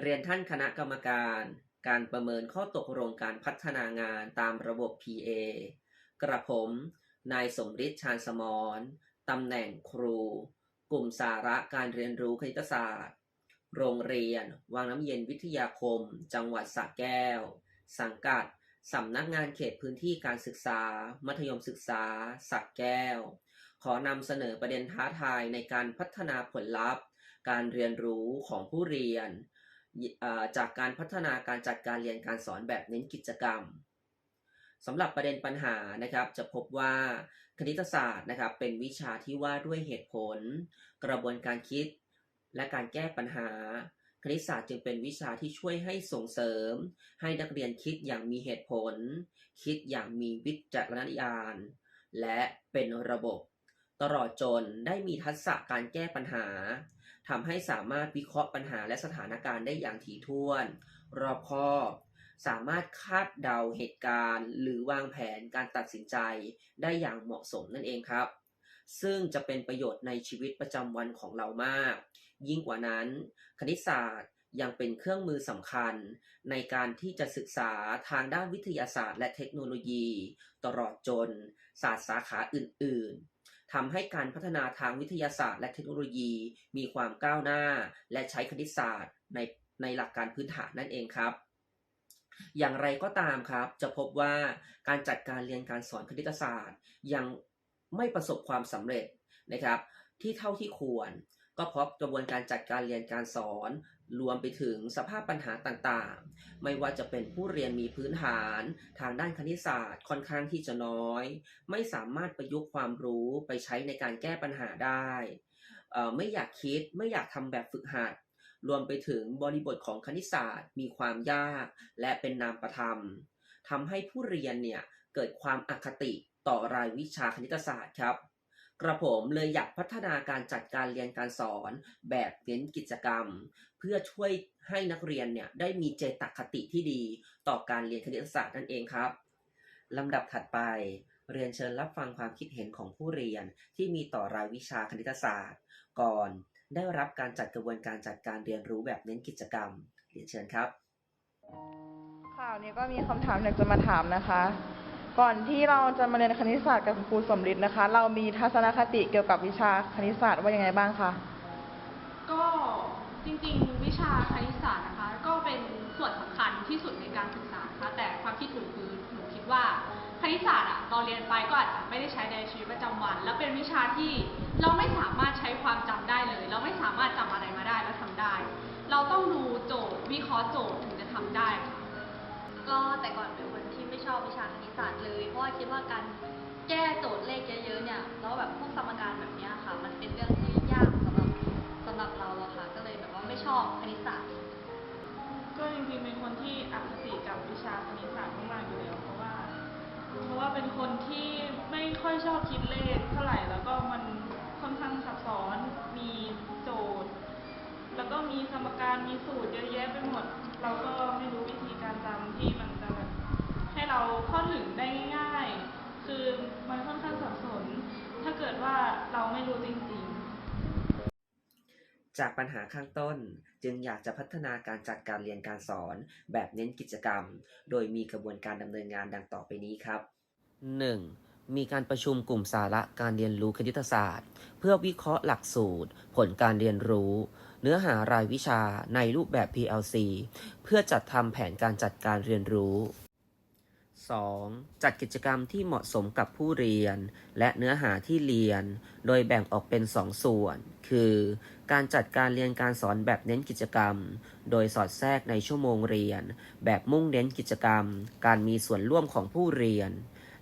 เรียนท่านคณะกรรมการ การประเมินข้อตกลงการพัฒนางานตามระบบ PA กระผม นายสมฤทธิ์ชาญสมรตำแหน่งครู กลุ่มสาระการเรียนรู้คณิตศาสตร์ โรงเรียน วังน้ำเย็นวิทยาคม จังหวัดสระแก้ว สังกัดสำนักงานเขตพื้นที่การศึกษา มัธยมศึกษาสระแก้ว ขอนำเสนอประเด็นท้าทายในการพัฒนาผลลัพธ์ การเรียนรู้ของผู้เรียน จากการพัฒนาการจัดการเรียนการสอนแบบเน้นกิจกรรมสำหรับประเด็นปัญหานะครับ จะพบว่าคณิตศาสตร์นะครับ เป็นวิชาที่ว่าด้วยเหตุผล กระบวนการคิด และการแก้ปัญหา คณิตศาสตร์จึงเป็นวิชาที่ช่วยให้ส่งเสริม ให้นักเรียนคิดอย่างมีเหตุผล คิดอย่างมีวิจารณญาณและเป็นระบบ ตลอดจนได้มีทักษะการแก้ปัญหาทำให้สามารถวิเคราะห์ปัญหาและสถานการณ์ได้อย่างถี่ถ้วน รอบคอบ สามารถคาดเดาเหตุการณ์ หรือวางแผนการตัดสินใจได้อย่างเหมาะสมนั่นเองครับ ซึ่งจะเป็นประโยชน์ในชีวิตประจำวันของเรามาก ยิ่งกว่านั้น คณิตศาสตร์ยังเป็นเครื่องมือสำคัญ ในการที่จะศึกษาทางด้านวิทยาศาสตร์ และเทคโนโลยี ตลอดจน ศาสตร์สาขาอื่น ๆ ทำให้การพัฒนาทางวิทยาศาสตร์ และเทคโนโลยี มีความก้าวหน้า และใช้คณิตศาสตร์ในในหลักการพื้นฐานนั่นเองครับ อย่างไรก็ตามครับ จะพบว่าการจัดการเรียนการสอนคณิตศาสตร์ ยังไม่ประสบความสำเร็จนะครับ ที่เท่าที่ควร ก็เพราะกระบวนการจัดการเรียนการสอน รวมไปถึงสภาพปัญหาต่างๆ ไม่ว่าจะเป็นผู้เรียนมีพื้นฐาน ทางด้านคณิตศาสตร์ค่อนข้างที่จะน้อย ไม่สามารถประยุกต์ความรู้ไปใช้ในการแก้ปัญหาได้อ่อไม่อยากคิดไม่อยากทำแบบฝึกหัด รวมไปถึงบริบทของคณิตศาสตร์ มีความยากและเป็นนามประธรรมทำให้ผู้เรียนเนี่ยเกิดความอคติต่อรายวิชาคณิตศาสตร์ครับ กระผมเลยอยากพัฒนาการจัดการเรียนการสอนแบบเน้นกิจกรรม เพื่อช่วยให้นักเรียนเนี่ยได้มีเจตคติที่ดี ต่อการเรียนคณิตศาสตร์นั่นเองครับลำดับถัดไป เรียนเชิญรับฟังความคิดเห็นของผู้เรียนที่มีต่อรายวิชาคณิตศาสตร์ ก่อนได้รับการจัดกระบวนการจัดการเรียนรู้แบบเน้นกิจกรรม เรียนเชิญครับค่ะวันนี้ก็มีคำถามอยากจะมาถามนะคะ ก่อนที่เราจะมาเรียนคณิตศาสตร์กับคุณครูสมฤทธิ์นะคะ เรามีทัศนคติเกี่ยวกับวิชาคณิตศาสตร์ว่ายังไงบ้างคะ ก็จริงๆ วิชาคณิตศาสตร์นะคะ ก็เป็นส่วนสำคัญที่สุดในการศึกษานะคะแต่ความคิดหนูคือหนูคิดว่าคณิตศาสตร์อะตอนเรียนไปก็อาจจะไม่ได้ใช้ในชีวิตประจำวัน แล้วเป็นวิชาที่เราไม่สามารถใช้ความจำได้เลย เราไม่สามารถจำอะไรมาได้แล้วทำได้ เราต้องดูโจทย์วิเคราะห์โจทย์ถึงจะทำได้ค่ะ ก็แต่ก่อนเป็นคนที่ไม่ชอบวิชาคณิตศาสตร์เลย เพราะว่าคิดว่าการแก้โจทย์เลขเยอะๆเนี่ยแล้วแบบพวกสมการแบบเนี้ยค่ะ มันเป็นเรื่องที่ยากสำหรับสำหรับเราอะค่ะ ก็เลยแบบว่าไม่ชอบคณิตศาสตร์ ก็จริงๆเป็นคนที่อคติกับวิชาคณิตศาสตร์มากๆอยู่แล้วเพราะว่า เพราะว่าเป็นคนที่ไม่ค่อยชอบคิดเลขเท่าไหร่ มีสมการมีสูตรเยอะแยะไปหมด เราก็ไม่รู้วิธีการจำที่มันจะแบบให้เราเข้าถึงได้ง่ายๆ คือมันค่อนข้างสับสน ถ้าเกิดว่าเราไม่รู้จริงๆ จากปัญหาข้างต้นจึงอยากจะพัฒนาการจัดการเรียนการสอน แบบเน้นกิจกรรม โดยมีกระบวนการดำเนินงานดังต่อไปนี้ครับ 1. มีการประชุมกลุ่มสาระการเรียนรู้คณิตศาสตร์ เพื่อวิเคราะห์หลักสูตร ผลการเรียนรู้ เนื้อหารายวิชาในรูปแบบ PLC เพื่อจัดทำแผนการจัดการเรียนรู้ 2. จัดกิจกรรมที่เหมาะสมกับผู้เรียน และเนื้อหาที่เรียน โดยแบ่งออกเป็น 2ส่วน คือ การจัดการเรียนการสอนแบบเน้นกิจกรรม โดยสอดแทรกในชั่วโมงเรียน แบบมุ่งเน้นกิจกรรม การมีส่วนร่วมของผู้เรียน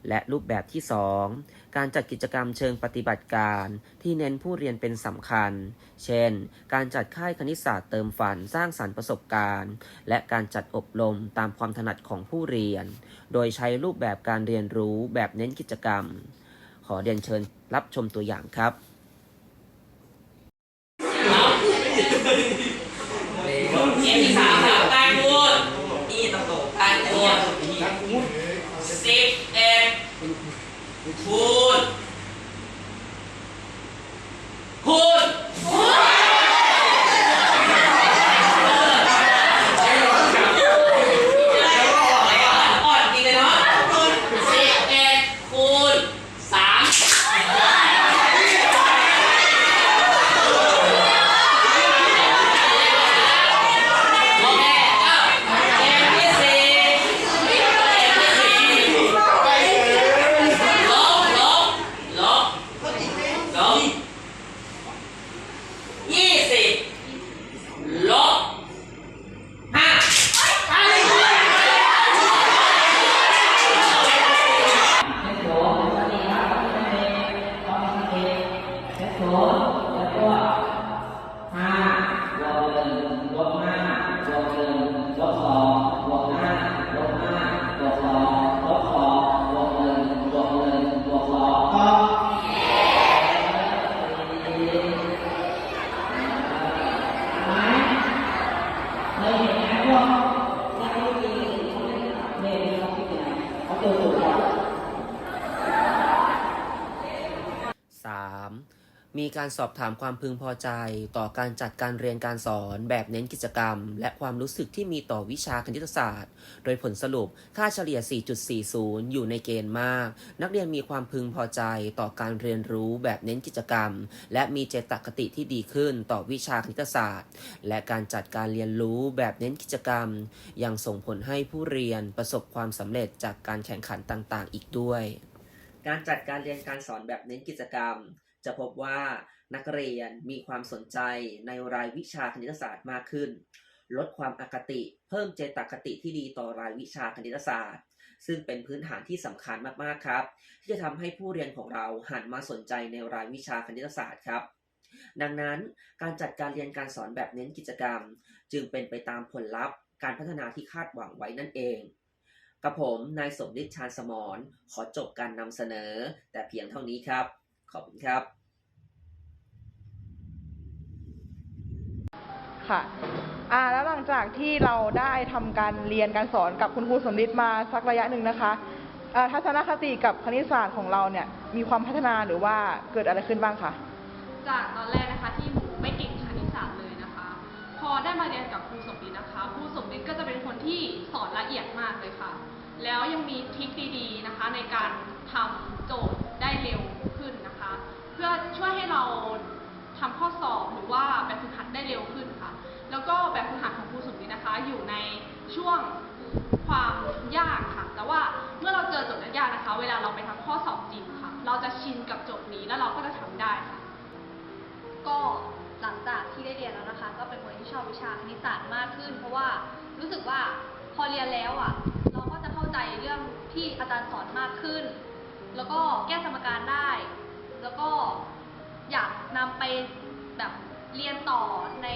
และรูปแบบที่ 2 การจัดกิจกรรมเชิงปฏิบัติการที่เน้นผู้เรียนเป็นสำคัญ เช่น การจัดค่ายคณิตศาสตร์เติมฝันสร้างสรรค์ประสบการณ์ และการจัดอบรมตามความถนัดของผู้เรียน โดยใช้รูปแบบการเรียนรู้แบบเน้นกิจกรรม ขอเรียนเชิญรับชมตัวอย่างครับเกมสามครับกาคูณนี่ต้องตกกาคูณสิบเอ็ด คุณ คุณ มีการสอบถามความพึงพอใจ ต่อการจัดการเรียนการสอน แบบเน้นกิจกรรม และความรู้สึกที่มีต่อวิชาคณิตศาสตร์ โดยผลสรุปค่าเฉลี่ย 4.40 อยู่ในเกณฑ์มาก นักเรียนมีความพึงพอใจ ต่อการเรียนรู้แบบเน้นกิจกรรม และมีเจตคติที่ดีขึ้นต่อวิชาคณิตศาสตร์ และการจัดการเรียนรู้แบบเน้นกิจกรรม ยังส่งผลให้ผู้เรียนประสบความสำเร็จจากการแข่งขันต่างๆ อีกด้วย การจัดการเรียนการสอนแบบเน้นกิจกรรม จะพบว่านักเรียนมีความสนใจในรายวิชาคณิตศาสตร์มากขึ้น ลดความอคติ เพิ่มเจตคติที่ดีต่อรายวิชาคณิตศาสตร์ ซึ่งเป็นพื้นฐานที่สำคัญมากๆครับ ที่จะทำให้ผู้เรียนของเราหันมาสนใจในรายวิชาคณิตศาสตร์ครับดังนั้นการจัดการเรียนการสอนแบบเน้นกิจกรรม จึงเป็นไปตามผลลัพธ์ การพัฒนาที่คาดหวังไว้นั่นเอง กับผมนายสมฤทธิ์ชาญสมรขอจบการนำเสนอ แต่เพียงเท่านี้ครับ ขอบคุณครับ ค่ะอ่าแล้วหลังจากที่เราได้ทำการเรียนการสอนกับคุณครูสมฤทธิ์มาสักระยะหนึ่งนะคะเอ่อทัศนคติกับคณิตศาสตร์ของเราเนี่ยมีความพัฒนาหรือว่าเกิดอะไรขึ้นบ้างคะจากตอนแรกนะคะที่หนูไม่เก่งคณิตศาสตร์เลยนะคะ พอได้มาเรียนกับครูสมฤทธิ์นะคะครูสมฤทธิ์ก็จะเป็นคนที่สอนละเอียดมากเลยค่ะ แล้วยังมีทริคดีๆนะคะในการทำ วงความยากค่ะ แต่ว่าเมื่อเราเจอโจทย์ยากๆนะคะ เวลาเราไปทำข้อสอบจริงค่ะ เราจะชินกับโจทย์นี้แล้วเราก็จะทำได้ค่ะ ก็หลังจากที่ได้เรียนแล้วนะคะ ก็เป็นคนที่ชอบวิชาคณิตศาสตร์มากขึ้น เพราะว่ารู้สึกว่าพอเรียนแล้วอะ เราก็จะเข้าใจเรื่องที่อาจารย์สอนมากขึ้น แล้วก็แก้สมการได้ แล้วก็อยากนำไปแบบเรียนต่อใน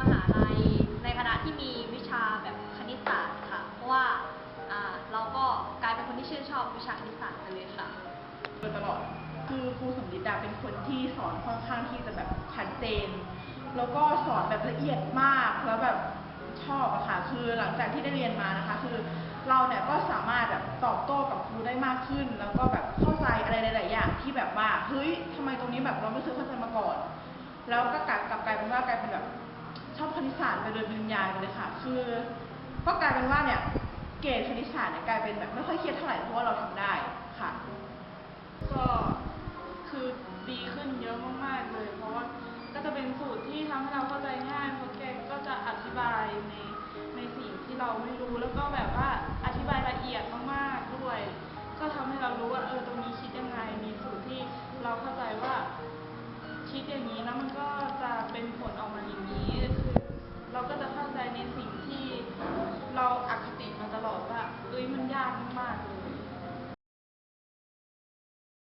มหาลัยในคณะที่มี วิชาคณิตศาสตร์ไปเลยค่ะโดยตลอดคือครูสมฤทธิ์เป็นคนที่สอนค่อนข้างที่จะแบบชัดเจน แล้วก็สอนแบบละเอียดมากแล้วแบบชอบอะค่ะ คือหลังจากที่ได้เรียนมานะคะ คือเราเนี่ยก็สามารถแบบตอบโต้กับครูได้มากขึ้น แล้วก็แบบเข้าใจอะไรหลาย ๆ อย่างที่แบบว่าเฮ้ยทำไมตรงนี้แบบเราไม่เคยเข้าใจมาก่อน แล้วก็กลับกลับกลายเป็นว่ากลายเป็นแบบชอบคณิตศาสตร์ไปโดยปริญญาเลยค่ะ คือก็กลายเป็นว่าเนี่ย เกรดคณิตศาสตร์เนี่ยกลายเป็นแบบไม่ค่อยเครียดเท่าไหร่เพราะว่าเราทำได้ค่ะ ก็คือดีขึ้นเยอะมากๆเลย เพราะว่าก็จะเป็นสูตรที่ทำให้เราเข้าใจง่ายเพราะแกก็จะอธิบายในในสิ่งที่เราไม่รู้ แล้วก็แบบว่าอธิบายละเอียดมากๆด้วย ก็ทำให้เรารู้ว่าเออตรงนี้คิดยังไง มีสูตรที่เราเข้าใจว่า คิดอย่างนี้แล้วมันก็จะเป็นผลออกมาอย่างนี้คือเราก็จะเข้าใจในสิ่งที่เราอคติ มันยากมากเลย